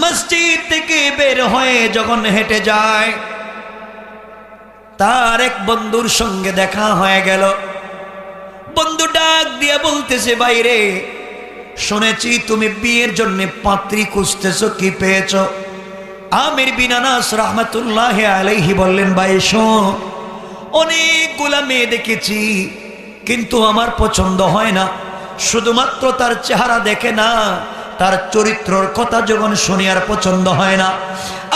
মসজিদ থেকে বের হয়ে যখন হেঁটে যায়, তার এক বন্ধুর সঙ্গে দেখা হয়ে গেল। বন্ধু ডাক দিয়ে বলতেছে বাইরে শুনেছি তুমি বিয়ের জন্য পাত্রী খুঁজতেছ, কি পেয়েছ? আমির বিনানাস রহমতুল্লাহ আলাইহি বললেন, ভাই, শোন, অনেকগুলা মেয়ে দেখেছি, কিন্তু আমার পছন্দ হয় না। শুধুমাত্র তার চেহারা দেখে না তার চরিত্রর কথা যখন শুনি আর পছন্দ হয় না,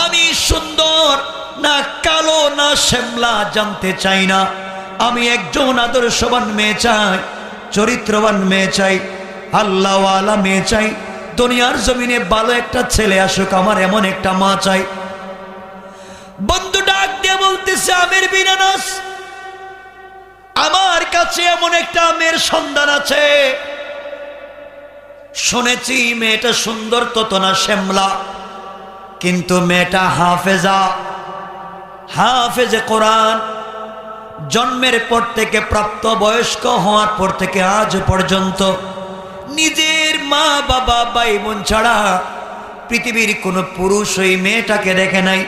আমি সুন্দর না কালো না শ্যামলা জানতে চাই না। আমি একজন আদর্শবান মেয়ে চাই, চরিত্রবান মেয়ে চাই আল্লাহওয়ালা মেয়ে চাই, দুনিয়ার জমিনে ভালো একটা ছেলে আসুক, আমার এমন একটা মা চাই। বন্ধু ডাক দিয়ে বলতেছে, আমের বিনানাস আমার কাছে এমন একটা আমের সন্ধান আছে। শুনেছি, মেয়েটা সুন্দর, তত না শ্যামলা। কিন্তু মেয়েটা হাফেজা। হাফেজে কোরআন। জন্মের পর থেকে প্রাপ্ত বয়স্ক হওয়ার পর থেকে আজ পর্যন্ত নিজের মা, বাবা, ভাই, বোন ছাড়া পৃথিবীর কোনো পুরুষ ওই মেয়েটাকে দেখে নাই।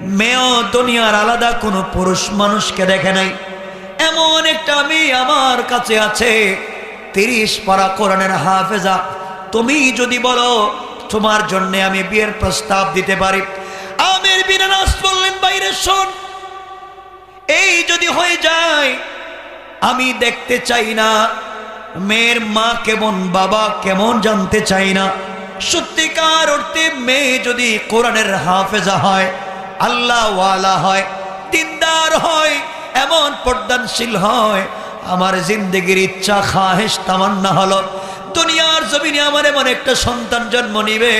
মেয়েও দুনিয়ার আলাদা, কোনো পুরুষ মানুষকে দেখে নাই। এমন একটা মেয়ে আমার কাছে আছে। তিরিশ পারা কোরআনের হাফেজা। তুমি যদি বলো, তোমার জন্য আমি বিয়ের প্রস্তাব দিতে পারি। আমের বিনানাস বললেন, বাইরে শোন, এই যদি হয়ে যায়, আমি দেখতে চাই না। মেয়ের মা কেমন, বাবা কেমন জানতে চাই না। সত্যিকার অর্থে মেয়ে যদি কোরআনের হাফেজা হয় আল্লাহ ওয়ালা হয়, দিনদার হয়, এমন পর্দানশীল হয় আমার জিন্দগির ইচ্ছা খাহেস তামান্না হলো। দুনিয়ার জমিনে আমার এমন একটা সন্তান জন্ম নিবে,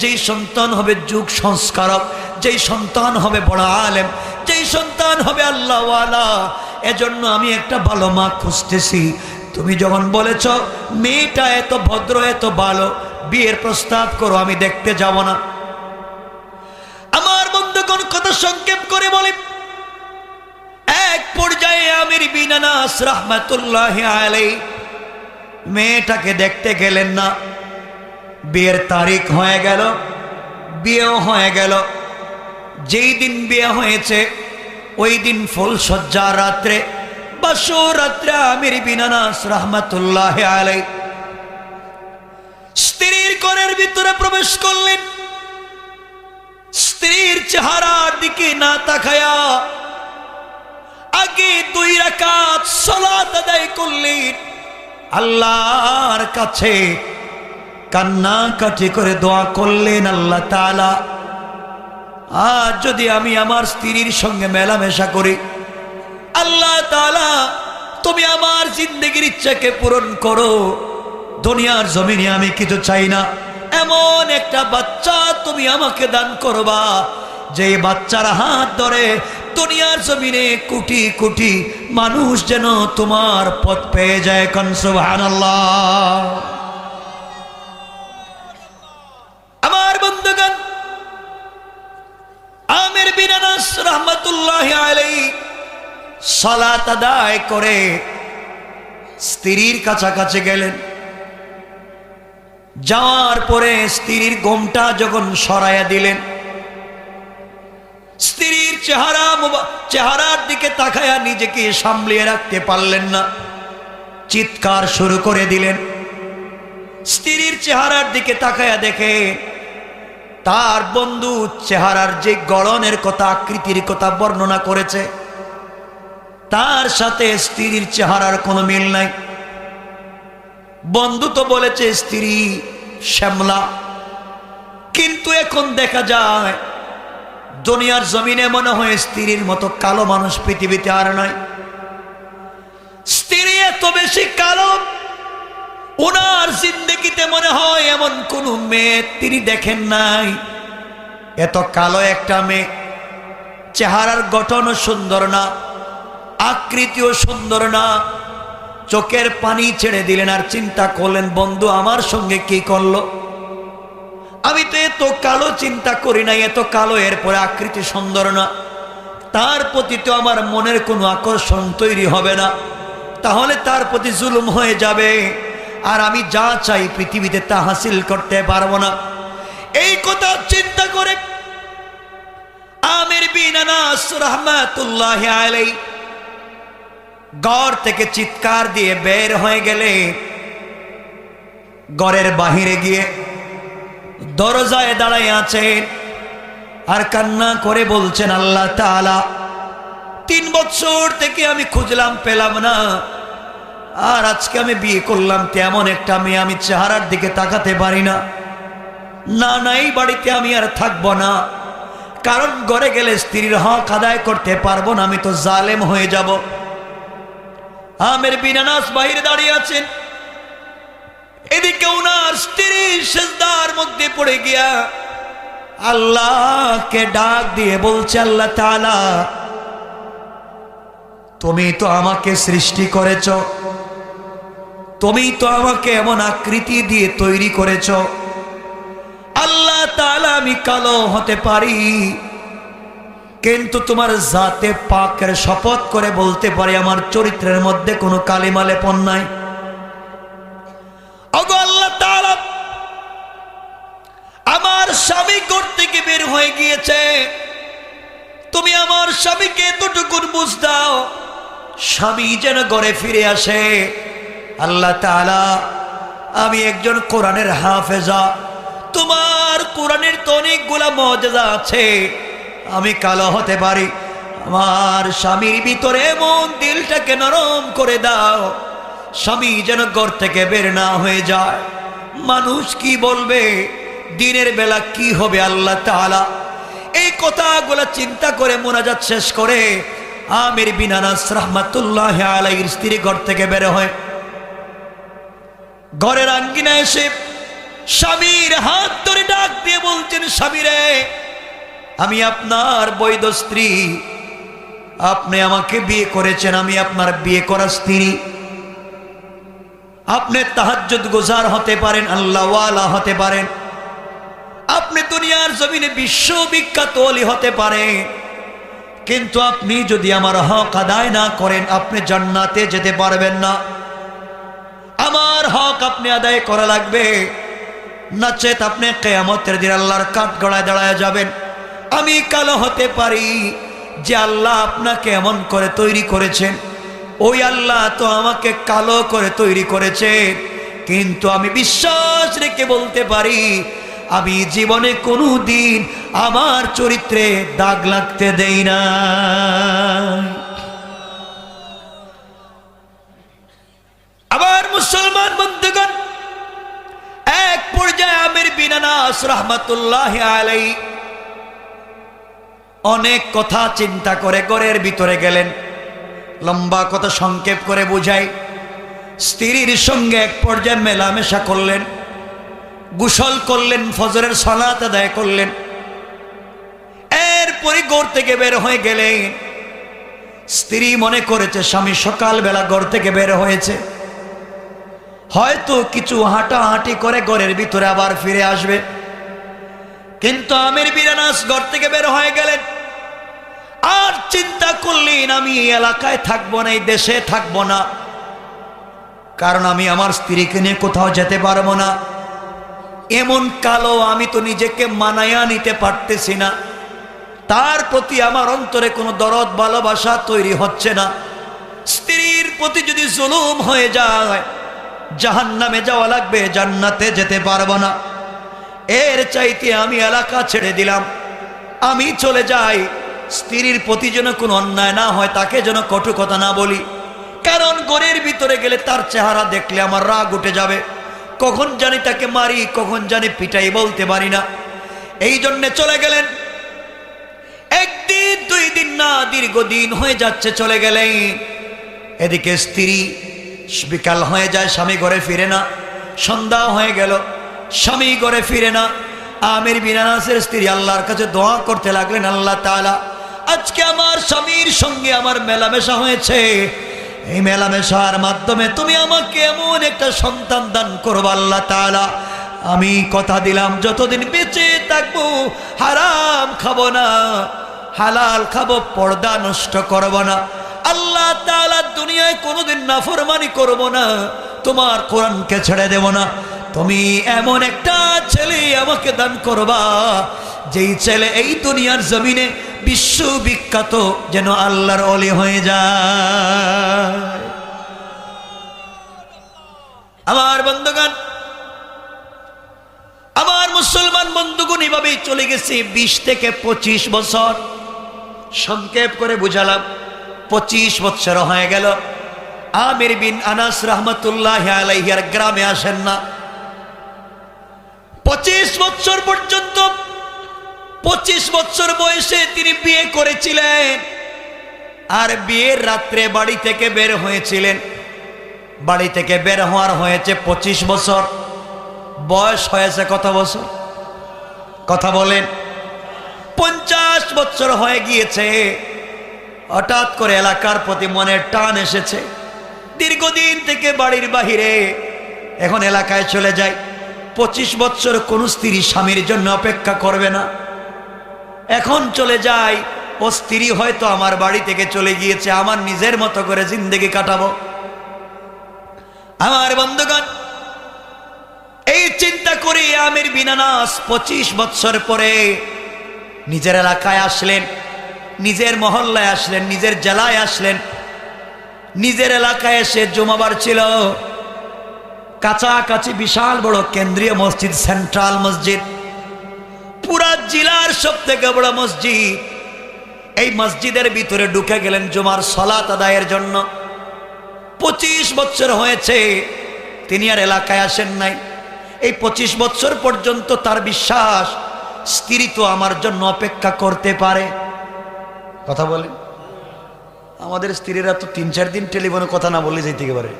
যেই সন্তান হবে যুগ সংস্কারক, যেই সন্তান হবে বড় আলেম, যেই সন্তান হবে আল্লাহওয়ালা। এজন্য আমি একটা ভালো মা খুঁজতেছি। তুমি যখন বলেছ, মেয়েটা এত ভদ্র, এত ভালো, বিয়ের প্রস্তাব করো, আমি দেখতে যাব না। আমার বন্ধুগণ কথা সংক্ষেপ করে বলে এক পর্যায়ে আমির বিনানাস রহমাতুল্লাহ আলাই মেয়েটাকে দেখতে গেলেন না। বিয়ের তারিখ হয়ে গেল, বিয়েও হয়ে গেল। যেই দিন বিয়ে হয়েছে, ওই দিন ফুল সজ্জা রাত্রে বাসো রাত্রে আমির বিনানাস রহমাতুল্লাহ আলাই স্ত্রীর ঘরের ভিতরে প্রবেশ করলেন। স্ত্রীর চেহারার দিকে না তাকায়া আগে দুই রাকাত সালাত আদায় করলেন আল্লাহর কাছে কান্না কাটি করে দোয়া করলেন আল্লাহ তাআলা। আর যদি আমি আমার স্ত্রীর সঙ্গে মেলামেশা করি, আল্লাহ তাআলা, তুমি আমার জিন্দগির ইচ্ছাকে পূরণ করো। দুনিয়ার জমিনে আমি কিছু চাই না। এমন একটা বাচ্চা তুমি আমাকে দান করবা যে বাচ্চার হাত ধরে দুনিয়ার জমিনে কোটি কোটি মানুষ যেন তোমার পথ পেয়ে যায় কনসুহান আমার বন্ধুগণ, আমের বিনানাস রহমতুল্লাহ আলাই সালাত আদায় করে স্ত্রীর কাছাকাছি গেলেন। যাওয়ার পরে স্ত্রীর গোমটা যখন সরাইয়া দিলেন স্ত্রীর চেহারা চেহারার দিকে তাকায়া নিজেকে সামলিয়ে রাখতে পারলেন না। চিৎকার শুরু করে দিলেন। স্ত্রীর চেহারার দিকে তাকায়া দেখে তার বন্ধু চেহারার যে গড়নের কথা, আকৃতির কথা বর্ণনা করেছে, তার সাথে স্ত্রীর চেহারার কোনো মিল নাই। বন্ধু তো বলেছে, স্ত্রী শ্যামলা, কিন্তু এখন দেখা যায় দুনিয়ার জমিনে মনে হয় স্ত্রীর মতো কালো মানুষ পৃথিবীতে আর নাই স্ত্রী এত বেশি কালো ওনার জিন্দগিতে মনে হয় এমন কোন মেয়ে তিনি দেখেন নাই। এত কালো একটা মেয়ে, চেহারার গঠনও সুন্দর না, আকৃতিও সুন্দর না, চোখের পানি ছেড়ে দিলেন আর চিন্তা করলেন, বন্ধু, আমার সঙ্গে কি করল? আমি তো এত কালো চিন্তা করি না এত কালো এরপরে আকৃতি সুন্দর না। তার প্রতি তো আমার মনের কোনো আকর্ষণ তৈরি হবে না। তাহলে তার প্রতি জুলুম হয়ে যাবে। আর আমি যা চাই পৃথিবীতে তা হাসিল করতে পারব না। এই কথা চিন্তা করে আমির বিন আলাই গড় থেকে চিৎকার দিয়ে বের হয়ে গেলে গড়ের বাহিরে গিয়ে দরজায় দাঁড়াই আছেন। আর কান্না করে বলছেন, আল্লাহ তাআলা, তিন বছর থেকে আমি খুঁজলাম, পেলাম না। আর আজকে আমি বিয়ে করলাম, তেমন একটা মেয়ে আমি চেহারার দিকে তাকাতে পারি না। না না, এই বাড়িতে আমি আর থাকব না। কারণ ঘরে গেলে স্ত্রীর হক আদায় করতে পারব না, আমি তো জালেম হয়ে যাব। আমের বিনানাস বাহিরে দাঁড়িয়ে আছেন। এদিকে উনার স্ত্রী সেজদার মধ্যে পড়ে গিয়া আল্লাহকে ডাক দিয়ে বলছে, আল্লাহ তাআলা, তুমি তো আমাকে সৃষ্টি করেছ। তুমি তো আমাকে এমন আকৃতি দিয়ে তৈরি করেছ। আল্লাহ তাআলা, আমি কালো হতে পারি। কিন্তু তোমার জাতে পাকের শপথ করে বলতে পারি, আমার চরিত্রের মধ্যে কোনো কালিমালে পণ নাই ওগো আল্লাহ তাআলা আমার স্বামী ঘর থেকে বের হয়ে গিয়েছে। তুমি আমার স্বামীকে এতটুকুন বুঝ দাও, স্বামী যেন ঘরে ফিরে আসে। আল্লাহ তাআলা, আমি একজন কোরআনের হাফেজা। তোমার কোরআনের তো অনেকগুলা মজা আছে। আমি কালো হতে পারি। আমার স্বামীর ভিতরে এমন দিলটাকে নরম করে দাও, স্বামী যেন ঘর থেকে বের না হয়ে যায়। মানুষ কি বলবে? দিনের বেলা কি হবে আল্লাহ তাআলা? এই কথাগুলো চিন্তা করে মোনাজাত শেষ করে আমির বিনানাস রহমাতুল্লাহ আলাইহির স্ত্রী ঘর থেকে বের হয়। ঘরের আঙ্গিনা এসে স্বামীর হাত ধরে ডাক দিয়ে বলছেন স্বামী রে আমি আপনার বৈধ স্ত্রী। আপনি আমাকে বিয়ে করেছেন, আমি আপনার বিয়ে করা স্ত্রী। আপনি তাহাজ্জুদ গুজার হতে পারেন, আল্লাহওয়ালা হতে পারেন। আপনি দুনিয়ার জমিনে বিশ্ববিখ্যাত অলি হতে পারে। কিন্তু আপনি যদি আমার হক আদায় না করেন, আপনি জান্নাতে যেতে পারবেন না। আমার হক আপনি আদায় করা লাগবে। নচেত আপনি কেয়ামতের দিন আল্লাহর কাঠ গড়ায় দাঁড়ায় যাবেন। আমি কালো হতে পারি যে আল্লাহ আপনাকে এমন করে তৈরি করেছেন। ওই আল্লাহ তো আমাকে কালো করে তৈরি করেছে। কিন্তু আমি বিশ্বাস রেখে বলতে পারি আমি জীবনে কোনো দিন আমার চরিত্রে দাগ লাগতে দেই না। আবার মুসলমান বন্ধুগণ, এক পর্যায়ে আমির বিনানাস রহমতুল্লাহ আলাই অনেক কথা চিন্তা করে ঘরের ভিতরে গেলেন। লম্বা কথা সংক্ষেপ করে বুঝাই। স্ত্রীর সঙ্গে এক পর্যায়ে মেলামেশা করলেন। গুসল করলেন, ফজরের সলাত আদায় করলেন। এরপরে ঘর থেকে বের হয়ে গেলেন। স্ত্রী মনে করেছে, স্বামী, সকালবেলা ঘর থেকে বের হয়েছে। হয়তো কিছু হাঁটাহাঁটি করে ঘরের ভিতরে আবার ফিরে আসবে। কিন্তু আমির বিরানাস ঘর থেকে বের হয়ে গেলেন। আর চিন্তা করলেন, আমি এই এলাকায় থাকব না, এই দেশে থাকব না। কারণ আমি আমার স্ত্রীকে নিয়ে কোথাও যেতে পারব না। এমন কালো আমি তো নিজেকে মানায়া নিতে পারতেছি না। তার প্রতি আমার অন্তরে কোনো দরদ, ভালোবাসা তৈরি হচ্ছে না। স্ত্রীর প্রতি যদি জুলুম হয়ে যায় জাহান নামে যাওয়া লাগবে, জান্নাতে যেতে পারব না। এর চাইতে আমি এলাকা ছেড়ে দিলাম। আমি চলে যাই, স্ত্রীর প্রতি যেন কোনো অন্যায় না হয়, তাকে যেন কটু কথা না বলি। কারণ গড়ের ভিতরে গেলে তার চেহারা দেখলে আমার রাগ উঠে যাবে। কখন জানি তাকে মারি, কখন জানি পিটাই বলতে পারি না। এই জন্যে চলে গেলেন। একদিন, দুই দিন না, দীর্ঘদিন হয়ে যাচ্ছে চলে গেলেন এদিকে স্ত্রী বিকাল হয়ে যায়, স্বামী ঘরে ফিরে না। সন্ধ্যা হয়ে গেল, স্বামী ঘরে ফিরে না। আমির বিনানাসের স্ত্রী আল্লাহর কাছে দোয়া করতে লাগলেন, আল্লাহ তাআলা, আজকে আমার স্বামীর সঙ্গে আমার মেলামেশা হয়েছে। এই মেলামেশার মাধ্যমে তুমি আমাকে এমন একটা সন্তান দান করব আল্লাহ তাআলা। আমি কথা দিলাম, যতদিন বেঁচে থাকব, হারাম খাব না, হালাল খাব, পর্দা নষ্ট করব না। আল্লাহ তাআলা দুনিয়ায় কোনোদিন নাফরমানি করব না, তোমার কোরআনকে ছেড়ে দেব না। তুমি এমন একটা ছেলে আমাকে দান করবা, যেই ছেলে এই দুনিয়ার জমিনে বিশ্ববিখ্যাত যেন আল্লাহর অলি হয়ে যায়। আমার বন্ধুগণ, আমার মুসলমান বন্ধুগণ এভাবেই চলে গেছে বিশ থেকে পঁচিশ বছর। সংক্ষেপ করে বুঝালাম, পঁচিশ বছর হয়ে গেল। আমির বিন আনাস রহমতুল্লাহ আলাইহিয়ার গ্রামে আসেন না। পঁচিশ বছর পর্যন্ত পঁচিশ বছর বয়সে তিনি বিয়ে করেছিলেন। আর বিয়ের রাত্রে বাড়ি থেকে বের হয়েছিলেন। বাড়ি থেকে বের হওয়ার হয়েছে পঁচিশ বছর। বয়স হয়েছে কত বছর? কথা বলেন। পঞ্চাশ বছর হয়ে গিয়েছে। হঠাৎ করে এলাকার প্রতি মনের টান এসেছে। দীর্ঘদিন থেকে বাড়ির বাহিরে এখন এলাকায় চলে যায়। পঁচিশ বছর কোন স্ত্রী স্বামীর জন্য অপেক্ষা করবে না। এখন চলে যায় ও স্ত্রী হয়তো আমার বাড়ি থেকে চলে গিয়েছে, আমার নিজের মতো করে জিন্দগি কাটাবো। আমার বন্ধুগণ, এই চিন্তা করে আমির বিনানাস পঁচিশ বছর পরে নিজের এলাকায় আসলেন, নিজের মহল্লায় আসলেন, নিজের জেলায় আসলেন। নিজের এলাকায় এসে জমাবার ছিল। কাছাকাছি বিশাল বড় কেন্দ্রীয় মসজিদ, সেন্ট্রাল মসজিদ। পুরা জেলার সব থেকে বড় মসজিদ। এই মসজিদের ভিতরে ঢুকে গেলেন জুমার সলাত আদায়ের জন্য। পঁচিশ বছর হয়েছে, তিনি আর এলাকায় আসেন নাই। এই পঁচিশ বছর পর্যন্ত তার বিশ্বাস স্ত্রী তো আমার জন্য অপেক্ষা করতে পারে। কথা বলেন আমাদের স্ত্রীরা তো তিন চার দিন টেলিফোনে কথা না বলে যেতে পারে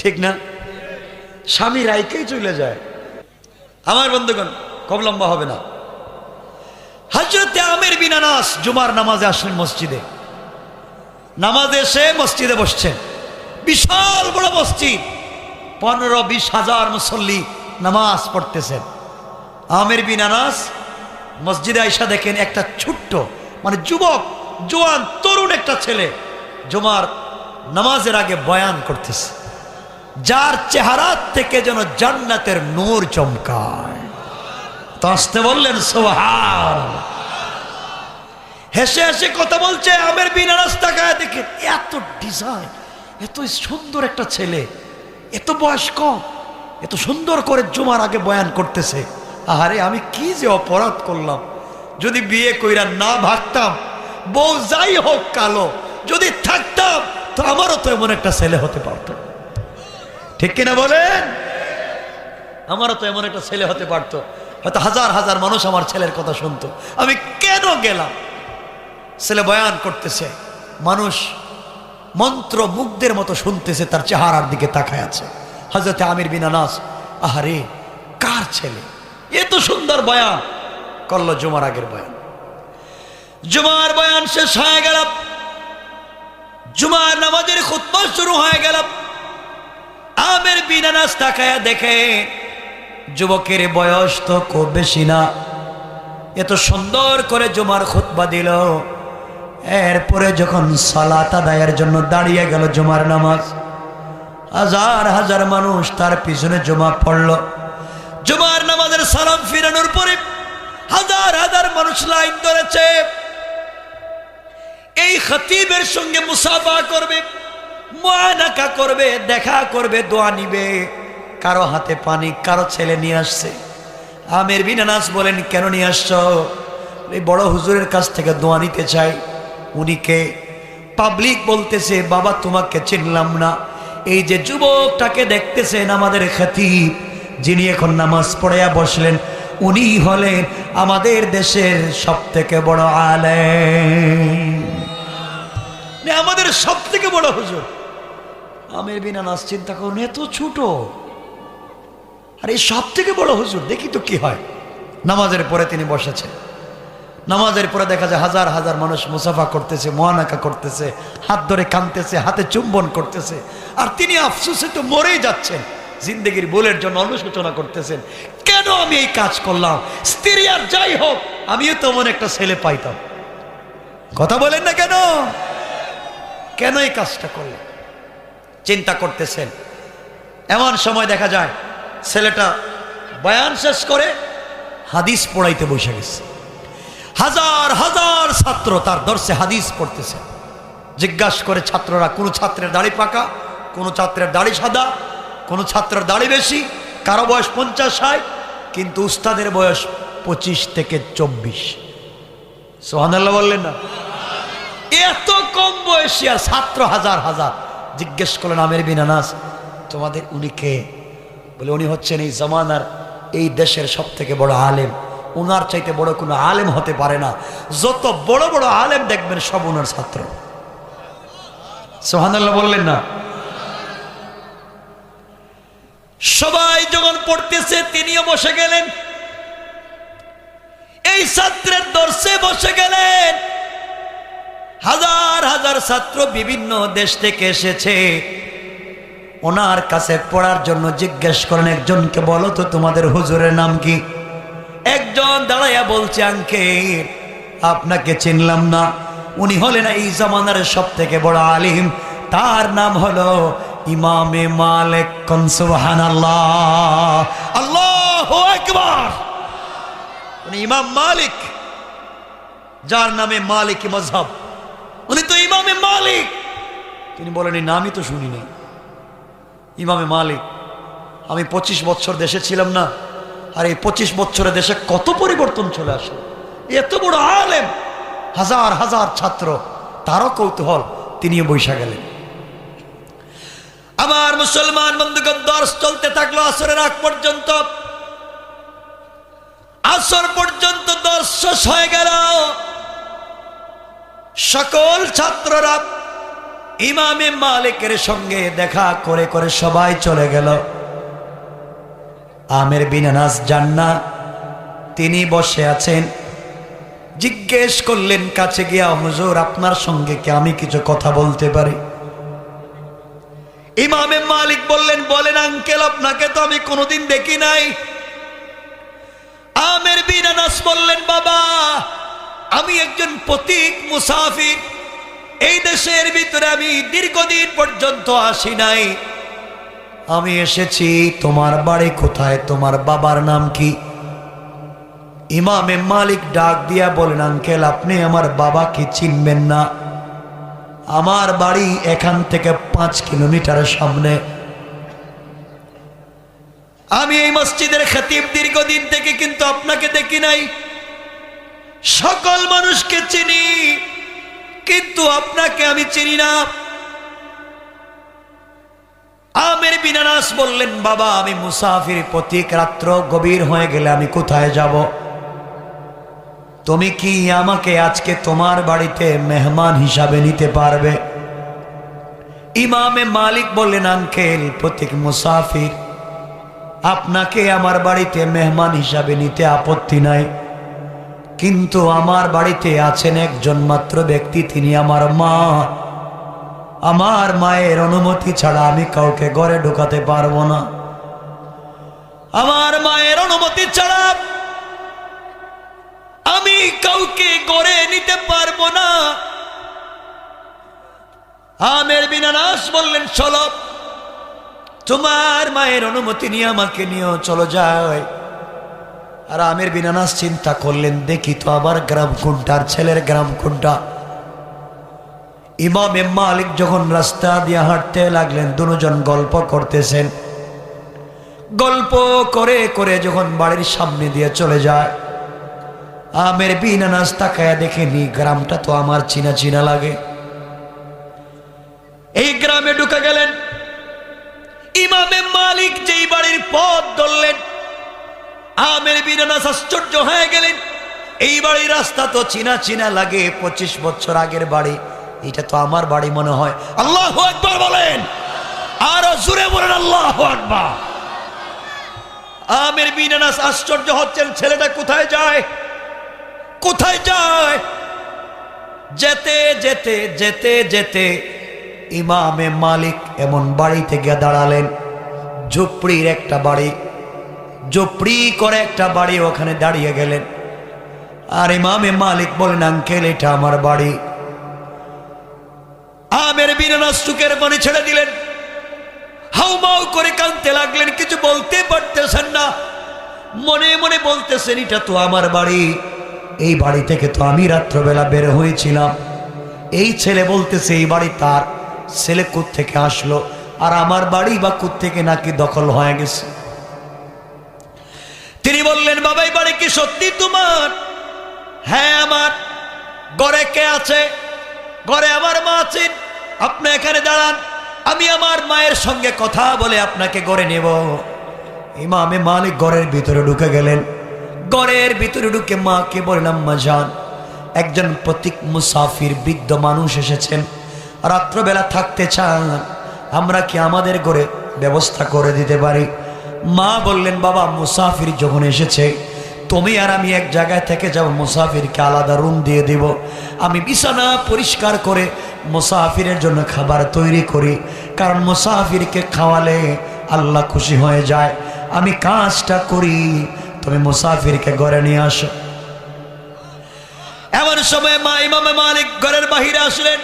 ঠিক না? স্বামী রাইকেই চলে যায়। আমার বন্ধুগণ কম লম্বা হবে না। হজরতে আমের বিনানাস জুমার নামাজে আসলেন মসজিদে। নামাজে এসে মসজিদে বসছেন। বিশাল বড় মসজিদ। পনেরো বিশ হাজার মুসল্লি নামাজ পড়তেছেন। আমের বিনানাস মসজিদে আইসা দেখেন একটা ছোট্ট মানে যুবক, জোয়ান, তরুণ একটা ছেলে জুমার নামাজের আগে বয়ান করতেছে। যার চেহারা থেকে যেন জান্নাতের নূর চমকায়। তো আসতে বললেন সোহার হেসে হেসে কথা বলছে, আমের বিনা রাস্তা গায়ে দেখে এত ডিজাইন এত সুন্দর একটা ছেলে, এত বয়স কম, এত সুন্দর করে জুমার আগে বয়ান করতেছে। আহারে, আমি কি যে অপরাধ করলাম। যদি বিয়ে কইরা না ভাগতাম, বউ যাই হোক কালো, যদি থাকতাম, তো আমারও তো এমন একটা ছেলে হতে পারত। ঠিক কিনা বলেন? আমারও তো এমন একটা ছেলে হতে পারতো। হয়তো হাজার হাজার মানুষ আমার ছেলের কথা শুনতো। আমি কেন গেলাম? ছেলে বয়ান করতেছে, মানুষ মন্ত্র মুগ্ধের মতো শুনতেছে, তার চেহারার দিকে তাকায় আছে। হজরতে আমির বিনানাস আহারে, কার ছেলে? এত সুন্দর বয়ান। করল জুমার আগের বয়ান। জুমার বয়ান শেষ হয়ে গেল জুমার নামাজের খুতবা শুরু হয়ে গেল আমের বিনানাস তাকায়া দেখে যুবকের বয়স তো খুব বেশি না। এত সুন্দর করে জুমার খুতবা দিল। এরপরে যখন সালাত আদায়ের জন্য দাঁড়িয়ে গেল জুমার নামাজ, হাজার হাজার মানুষ তার পিছনে জমা পড়ল। জুমার নামাজের সালাম ফিরানোর পরে হাজার হাজার মানুষ লাইন ধরেছে। এই খতিবের সঙ্গে মুসাফা করবে ময়নাকা করবে, দেখা করবে, দোয়া নিবে। কারও হাতে পানি, কারও ছেলে নিয়ে আসছে। আমের বিনানাস বলেন, কেন নিয়ে আসছ? এই বড় হুজুরের কাছ থেকে দোয়া নিতে চাই। উনিকে পাবলিক বলতেছে, বাবা, তোমাকে চিনলাম না। এই যে যুবকটাকে দেখতেছেন আমাদের খতিব, যিনি এখন নামাজ পড়াইয়া বসলেন, উনি হলেন আমাদের দেশের সব থেকে বড় আলে আমাদের সব থেকে বড় হুজুর। আমের বিনা নাচ চিন্তা করুন, এত ছোট। আর, এই সব থেকে বড় হুজুর, দেখি তো কি হয়। নামাজের পরে তিনি বসেছেন নামাজের পরে দেখা যায় হাজার হাজার মানুষ মুসাফা করতেছে মহানাকা করতেছে, হাত ধরে কানতেছে হাতে চুম্বন করতেছে। আর তিনি আফসোসে তো মরেই যাচ্ছেন। জিন্দগির ভুলের জন্য অনুশোচনা করতেছেন, কেন আমি এই কাজ করলাম? স্ত্রী আর যাই হোক, আমিও তেমন একটা ছেলে পাইতাম। কথা বলেন না কেন? কেন এই কাজটা করলেন? চিন্তা করতেছেন। এমন সময় দেখা যায় ছেলেটা বয়ান শেষ করে হাদিস পড়াইতে বসে গেছে। হাজার হাজার ছাত্র তার দর্শে হাদিস পড়তেছে। জিজ্ঞাসা করে, ছাত্ররা, কোনো ছাত্রের দাড়ি পাকা? কোনো ছাত্রের দাড়ি সাদা? কোনো ছাত্রের দাড়ি বেশি? কারও বয়স পঞ্চাশ, ষাট? কিন্তু উস্তাদের বয়স পঁচিশ থেকে চব্বিশ। সোহানাল্লাহ বললেন না। এত কম বয়সী আর ছাত্র হাজার হাজার। জিজ্ঞেস করলেন, আমের বিনানাস তোমাদের উনি কে? বলে উনি হচ্ছেন এই জমানার এই দেশের সব থেকে বড় আলেম। উনার চাইতে বড় কোনো আলেম হতে পারে না। যত বড় বড় আলেম দেখবেন, সব উনার ছাত্র। সোহানাল্লাহ বললেন না? সবাই যখন পড়তেছে, তিনিও বসে গেলেন। এই ছাত্রের দর্শে বসে গেলেন। হাজার হাজার ছাত্র বিভিন্ন দেশ থেকে এসেছে। ওনার কাছে পড়ার জন্য জিজ্ঞেস করেন, একজনকে বলো তো তোমাদের হুজুরের নাম কি? একজন দাঁড়াইয়া বলছে আঙ্কে আপনাকে চিনলাম না। উনি হলেন এই জামানার সব থেকে বড় আলিম। তার নাম হলো ইমামে মালিক কনসুবাহান আল্লাহ আল্লাহ একবার উনি ইমাম মালিক। যার নামে মালিক মজহব উনি তো ইমামে মালিক। তিনি বলেন, এই নামই তো শুনিনি। ইমামে মালিক, আমি পঁচিশ বছর দেশে ছিলাম না, আর এই পঁচিশ বছরের দেশে কত পরিবর্তন চলে আসে? এত বড় আলেম, হাজার হাজার ছাত্র, তারও কৌতূহল, তিনিও বৈশা গেলেন। আমার মুসলমান বন্ধুগণ, দর্শ চলতে থাকল আসরের আগ পর্যন্ত। আসর পর্যন্ত দর্শ হয়ে গেল। সকল ছাত্ররা ইমামে মালিকের সঙ্গে দেখা করে করে সবাই চলে গেল। আমের বিনানাস জান্না, তিনি বসে আছেন। জিজ্ঞেস করলেন, কাছে গিয়া হুজুর, আপনার সঙ্গে কি আমি কিছু কথা বলতে পারি? ইমামে মালিক বললেন, বলেন আঙ্কেল, আপনাকে তো আমি কোনোদিন দেখি নাই। আমের বিনানাস বললেন, বাবা, আমি একজন প্রতীক মুসাফির। এই দেশের ভিতরে আমি দীর্ঘদিন পর্যন্ত আসি নাই। আমি এসেছি তোমার বাড়ি কোথায়? তোমার বাবার নাম কি? ইমামে মালিক ডাক দিয়া বলেন, আঙ্কেল, আপনি আমার বাবাকে চিনবেন না। আমার বাড়ি এখান থেকে পাঁচ কিলোমিটারের সামনে। আমি এই মসজিদের খতিব দীর্ঘদিন থেকে কিন্তু আপনাকে দেখি নাই। সকল মানুষকে চিনি। কিন্তু আপনাকে আমি চিনি না। আমের বিনানাস বললেন, বাবা, আমি মুসাফির প্রতীক, রাত্র গভীর হয়ে গেলে আমি কোথায় যাব? তুমি কি আমাকে আজকে তোমার বাড়িতে মেহমান হিসাবে নিতে পারবে? ইমামে মালিক বললেন, আঙ্কেল, প্রতীক মুসাফির, আপনাকে আমার বাড়িতে মেহমান হিসাবে নিতে আপত্তি নাই। কিন্তু আমার বাড়িতে আছেন একজন মাত্র ব্যক্তি, তিনি আমার মা। আমার মায়ের অনুমতি ছাড়া আমি কাউকে ঘরে ঢুকাতে পারব না। আমার মায়ের অনুমতি ছাড়া আমি কাউকে গড়ে নিতে পারব না। আমের বিনানাস বললেন, চলো, তোমার মায়ের অনুমতি নিয়ে আমাকে নিয়েও চলো যায়। আর আমের বিনানাস চিন্তা করলেন, দেখি তো আবার গ্রাম কোনটার ছেলের গ্রাম কোনটা? ইমাম মালিক যখন রাস্তা দিয়ে হাঁটতে লাগলেন, দুজন গল্প করতেছেন। গল্প করে করে যখন বাড়ির সামনে দিয়ে চলে যায়, আমের বিনানাস তাকায়া দেখেনি গ্রামটা তো আমার চিনা চিনা লাগে। এই গ্রামে ঢুকে গেলেন। ইমামে মালিক যেই বাড়ির পথ ধরলেন আমের বিনানাস আশ্চর্য হয়ে গেলেন। এই বাড়ির রাস্তা তো চিনা চিনা লাগে, পঁচিশ বছর আগের বাড়ি। এটা তো আমার বাড়ি মনে হয়। আল্লাহ একবার বলেন। আরও জুড়ে বলেন, আল্লাহ একবার আমের বিনানাস আশ্চর্য হচ্ছেন, ছেলেটা কোথায় যায়? কোথায় যায়? যেতে যেতে যেতে যেতে ইমামে মালিক এমন বাড়িতে গিয়ে দাঁড়ালেন। ঝুপড়ির একটা বাড়ি। ঝুপড়ি করে একটা বাড়ি ওখানে দাঁড়িয়ে গেলেন। আর ইমামে মালিক বলেন আঙ্কেল, এটা আমার বাড়ি। আমের বিনানা সুখের পানি ছেড়ে দিলেন। হাউমাউ করে কানতে লাগলেন, কিছু বলতে পারতেছেন না। মনে মনে বলতেছেন, এটা তো আমার বাড়ি। এই বাড়ি থেকে তো আমি রাত্রবেলা বের হয়েছিলাম। এই ছেলে বলতেছে, এই বাড়ি তার। ছেলে থেকে আসলো? আর আমার বাড়ি বা থেকে নাকি দখল হয়ে গেছে? তিনি বললেন বাবাই বাড়ি কি সত্যি তোমার? হ্যাঁ আমার। ঘরে কে আছে? ঘরে আমার মা আছেন। আপনি এখানে দাঁড়ান। আমি আমার মায়ের সঙ্গে কথা বলে আপনাকে গড়ে নেব। ইমামে মালিক ঘরের ভিতরে ঢুকে গেলেন। ঘরের ভিতরে ঢুকে মাকে বললাম মা যান। একজন প্রতীক মুসাফির বৃদ্ধ মানুষ এসেছেন। রাত্রবেলা থাকতে চান। আমরা কি আমাদের ঘরে ব্যবস্থা করে দিতে পারি? মা বললেন, বাবা, মুসাফির যখন এসেছে, তুমি আর আমি এক জায়গায় থেকে যাব, মুসাফিরকে আলাদা রুম দিয়ে দিব। আমি বিছানা পরিষ্কার করে মুসাফিরের জন্য খাবার তৈরি করি, কারণ মুসাফিরকে খাওয়ালে আল্লাহ খুশি হয়ে যায়। আমি কাজটা করি, তুমি মুসাফিরকে ঘরে নিয়ে আসো। এমন সময় মা ইমামে মালিক ঘরের বাহিরে আসলেন,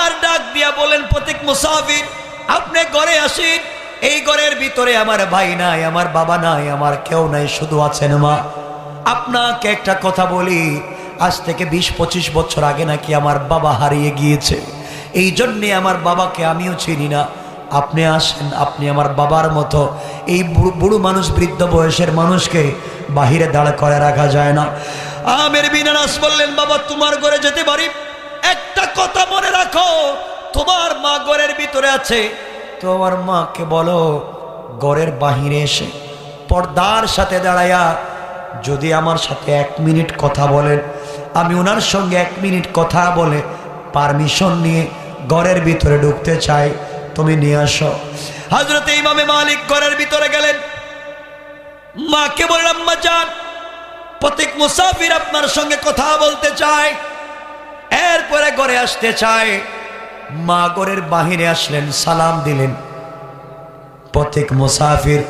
আর ডাক দিয়া বলেন, প্রতীক মুসাফির, আপনি ঘরে আসেন। এই ঘরের ভিতরে আমার ভাই নাই, আমার বাবা নাই, আমার কেউ নাই, শুধু আছেন মা। আপনাকে একটা কথা বলি, আজ থেকে বিশ পঁচিশ বছর আগে নাকি আমার বাবা হারিয়ে গিয়েছে। এই জন্যে আমার বাবাকে আমিও চিনি না। আপনি আসেন, আপনি আমার বাবার মতো। এই বুড়ো মানুষ, বৃদ্ধ বয়সের মানুষকে বাহিরে দাঁড় করে রাখা যায় না। আমের বিনানাস বললেন, বাবা, তোমার ঘরে যেতে পারি? একটা কথা মনে রাখো, তোমার মা ঘরের ভিতরে আছে। তোমার মাকে বলো, ঘরের বাহিরে এসে পর্দার সাথে দাঁড়ায়া যদি আমার সাথে এক মিনিট কথা বলেন, আমি ওনার সঙ্গে এক মিনিট কথা বলে পারমিশন নিয়ে ঘরের ভিতরে ঢুকতে চাই, তুমি নিয়ে আসো। হাজরতে ইমামে মালিক ঘরের ভিতরে গেলেন। মাকে বললাম মা যান, প্রত্যেক মুসাফির আপনার সঙ্গে কথা বলতে চায়, এরপরে ঘরে আসতে চায়। মা ঘরের বাহিরে আসলেন, সালাম দিলেন। প্রত্যেক মুসাফির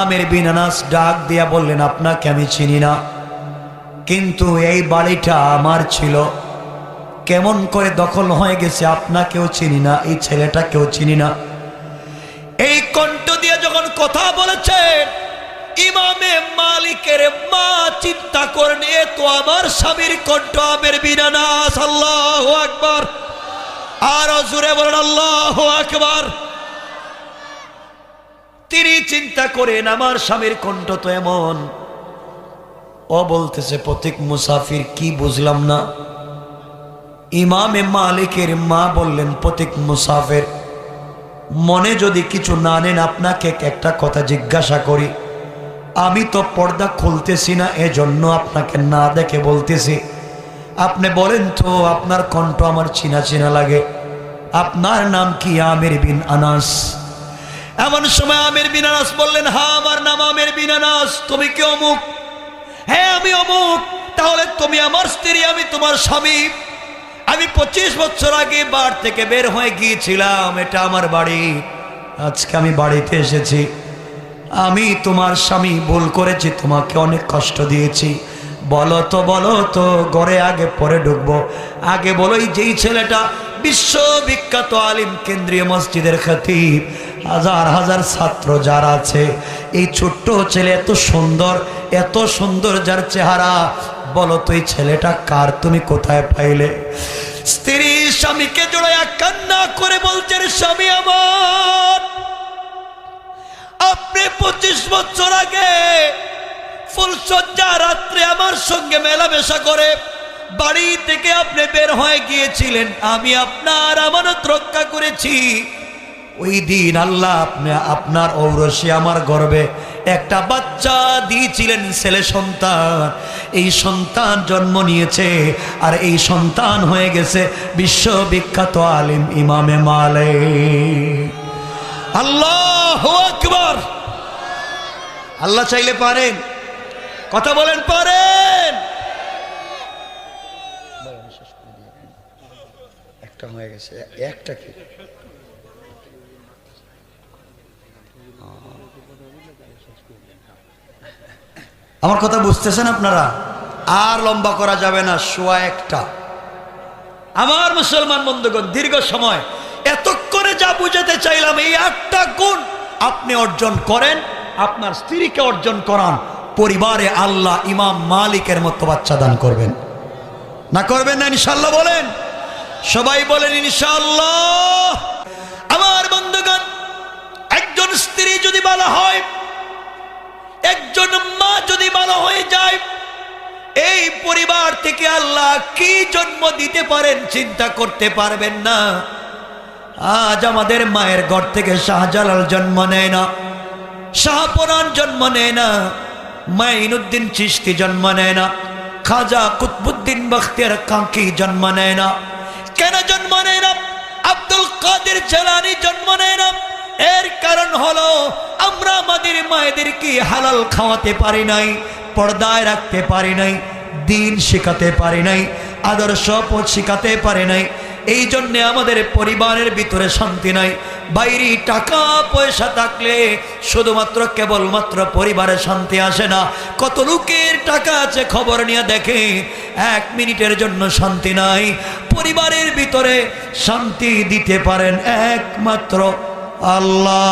আমের বিনানাস ডাক দিয়া বললেন, আপনাকে আমি চিনি না, কিন্তু এই বাড়িটা আমার ছিল। কেমন করে দখল হয়ে গেছে, আপনাকেও চিনি না, এই ছেলেটাকেও চিনি না। এই কণ্ঠ দিয়ে যখন কথা বলেছেন ইমামে মালিকের মা চিন্তা করে নিয়ে তো আমার স্বামীর কণ্ঠ, আমের বিনানাস আল্লাহ আকবার। আর জুড়ে বলেন, আল্লাহ আকবার। তিনি চিন্তা করেন, আমার স্বামীর কণ্ঠ তো এমন। ও বলতেছে, প্রতীক মুসাফির কি বুঝলাম না। ইমামে মালিকের মা বললেন, প্রতীক মুসাফির, মনে যদি কিছু না নেন, আপনাকে একটা কথা জিজ্ঞাসা করি। আমি তো পর্দা খুলতেছি না, এজন্য আপনাকে না দেখে বলতেছি। আপনি বলেন তো, আপনার কণ্ঠ আমার চিনা চিনা লাগে। আপনার নাম কি? আমির বিন আনাস। এমন সময় আমির বিন আনাস বললেন, হা, আমার নাম আমির বিন আনাস। তুমি কি অমুক? হ্যাঁ আমি অমুক। তাহলে তুমি আমার স্ত্রী, আমি তোমার স্বামী। আমি পঁচিশ বছর আগে বার থেকে বের হয়ে গিয়েছিলাম। এটা আমার বাড়ি। আজকে আমি বাড়িতে এসেছি। আমি তোমার স্বামী, ভুল করেছি, তোমাকে অনেক কষ্ট দিয়েছি। বলো তো বলো তো, ঘরে আগে পরে ঢুকবো। আগে বলো যেই ছেলেটা বিশ্ববিখ্যাত আলিম কেন্দ্রীয় মসজিদের খতিব। হাজার হাজার ছাত্র যারা আছে। এই ছোট্ট ছেলে এত সুন্দর এত সুন্দর যার চেহারা। বলো তো, এই ছেলেটা কার? তুমি কোথায় পাইলে? স্ত্রী স্বামীকে জোড়ায় কান্না করে বলছেন স্বামী আমার, আপনি পঁচিশ বছর আগে ফুলসজ্জা রাত্রে আমার সঙ্গে মেলামেশা করে, বাড়ি থেকে আপনি বের হয়ে গিয়েছিলেন, আমি আপনার আমানত রক্ষা করেছি। ওই দিন আল্লাহ আপনি, আপনার ঔরসে আমার গর্বে একটা বাচ্চা দিয়েছিলেন ছেলে সন্তান। এই সন্তান জন্ম নিয়েছে, আর এই সন্তান হয়ে গেছে বিশ্ববিখ্যাত আলিম ইমামে মালে আল্লাহ আল্লাহ চাইলে পারেন। কথা বলেন পারেন একটা হয়ে গেছে। একটা কি? আমার কথা বুঝতেছেন আপনারা? আর লম্বা করা যাবে না শোয়া একটা। আমার মুসলমান বন্ধুগণ দীর্ঘ সময় এতক্ষণে করে যা বুঝাতে চাইলাম এই আটটা গুণ আপনি অর্জন করেন আপনার স্ত্রীকে অর্জন করান। পরিবারে আল্লাহ ইমাম মালিকের মতো বাচ্চা দান করবেন। না করবেন না ইনশাল্লাহ বলেন। সবাই বলেন ইনশাল্লাহ আমার বন্ধুগণ, একজন স্ত্রী যদি ভালো হয়, একজন মা যদি ভালো হয়ে যায়, এই পরিবার থেকে আল্লাহ কি জন্ম দিতে পারেন চিন্তা করতে পারবেন না। আজ আমাদের মায়ের ঘর থেকে শাহজালাল জন্ম নেয় না শাহপরান জন্ম নেয় না। মাইনুদ্দিন চিস্তি জন্ম নেয় না। খাজা কুতবুদ্দিন বখতিয়ার কাঙ্কি জন্ম নেয় না। কেন জন্ম নেয় না? আব্দুল কাদের জেলানি জন্ম নেয় না। এর কারণ হলো, আমরা আমাদের মায়েদেরকে হালাল খাওয়াতে পারি নাই, পর্দায় রাখতে পারি নাই, দিন শেখাতে পারি নাই, আদর্শ পথ শেখাতে পারি নাই এই জন্যে আমাদের পরিবারের ভিতরে শান্তি নাই। বাইরে টাকা, পয়সা থাকলে শুধুমাত্র কেবলমাত্র পরিবারে শান্তি আসে না। কত লোকের টাকা আছে খবর নিয়ে দেখে এক মিনিটের জন্য শান্তি নাই। পরিবারের ভিতরে শান্তি দিতে পারেন একমাত্র আল্লাহ।